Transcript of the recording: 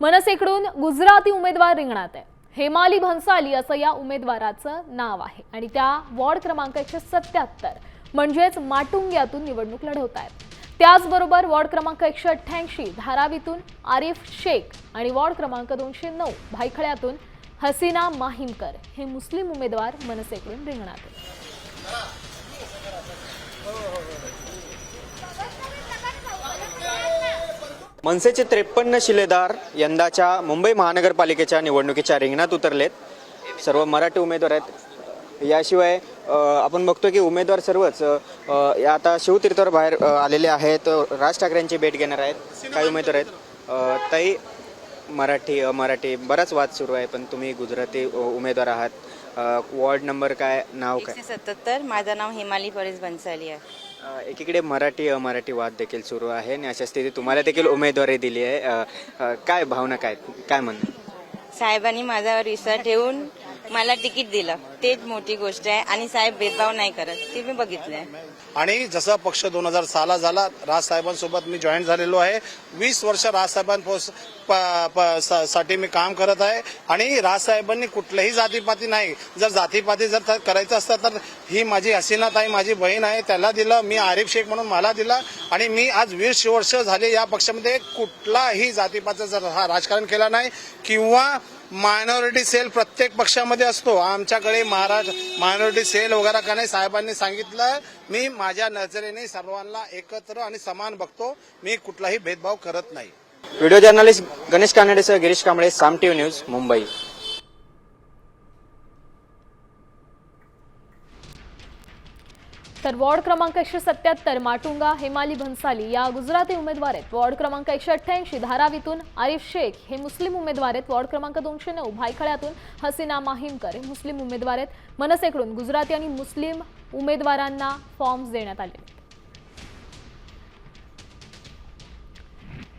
मनसेकडून गुजराती उमेदवार रिंगणात आहे. हेमाली भन्साली असं या उमेदवाराचं नाव आहे. आणि त्या वॉर्ड क्रमांक एकशे सत्याहत्तर म्हणजेच माटुंग्यातून निवडणूक लढवत आहेत त्याचबरोबर वॉर्ड क्रमांक एकशे अठ्ठ्याऐंशी धारावीतून आरिफ शेख आणि वॉर्ड क्रमांक दोनशे नऊ भायखळ्यातून हसीना माहिमकर हे मुस्लिम उमेदवार मनसेकडून रिंगणात मनसेचे त्रेपन्न शिलेदार यंदाच्या मुंबई महानगरपालिकेच्या निवडणुकीच्या रिंगणात उतरलेत. सर्व मराठी उमेदवार आहेत. याशिवाय आपण बघतो की उमेदवार सर्वच या आता शिवतीर्थावर बाहेर आलेले आहेत. राज ठाकरेंची भेट घेणार आहेत. काही उमेदवार आहेत. ताई मराठी मराठी बराच वाद सुरू आहे पण तुम्ही गुजराती उमेदवार आहात. वॉर्ड नंबर काय नाव काय? एकशे सत्याहत्तर. माझं नाव हिमाली परेश बन्साली आहे. अ, एकीकडे मराठी अमराठी वाद देखील सुरू आहे आणि अशा स्थितीत तुम्हाला देखील उमेदवारी दिली आहे. अ, अ, काय भावना काय काय म्हणणं? साहेबांनी माझ्यावर विश्वास ठेवून मला तिकीट दिलं. तेच मोठी गोष्ट आहे. आणि साहेब भेदभाव नाही करत. ते मी बघितलंय. आणि जसा पक्ष दोन हजार सहाला झाला राजसाहेबांसोबत मी जॉईन झालेलो आहे. वीस वर्ष राजसाहेबांपोस प- प- सा- साठी मी काम करत आहे. आणि राजसाहेबांनी कुठल्याही जातीपाती नाही. जर जातीपाती जर करायचं असतं तर ही माझी हसीनाताई माझी बहीण आहे. त्याला दिलं मी आरिफ शेख म्हणून मला दिलं. आणि मी आज वीस वर्ष झाले या पक्षामध्ये. कुठलाही जातीपाती जर हा राजकारण केला नाही किंवा मायनॉरिटी सेल प्रत्येक पक्षामध्ये असतो. आमच्याकडे महाराज मायनॉरिटी सेल वगैरे का नाही साहेबांनी सांगितलं मी माझ्या नजरेने सर्वांना एकत्र आणि समान बघतो. मी कुठलाही भेदभाव करत नाही. व्हिडिओ जर्नलिस्ट गणेश कानडेसह गिरीश कांबळे साम टीव्ही न्यूज मुंबई. तर वॉर्ड क्रमांक एकशे सत्याहत्तर माटुंगा हेमाली भन्साली या गुजराती उमेदवार आहेत. वॉर्ड क्रमांक एकशे अठ्ठ्याऐंशी धारावीतून आरिफ शेख हे मुस्लिम उमेदवार आहेत. वॉर्ड क्रमांक दोनशे नऊ भायखळ्यातून हसीना माहिमकर हे मुस्लिम उमेदवार आहेत. मनसेकडून गुजराती आणि मुस्लिम उमेदवारांना फॉर्म्स देण्यात आले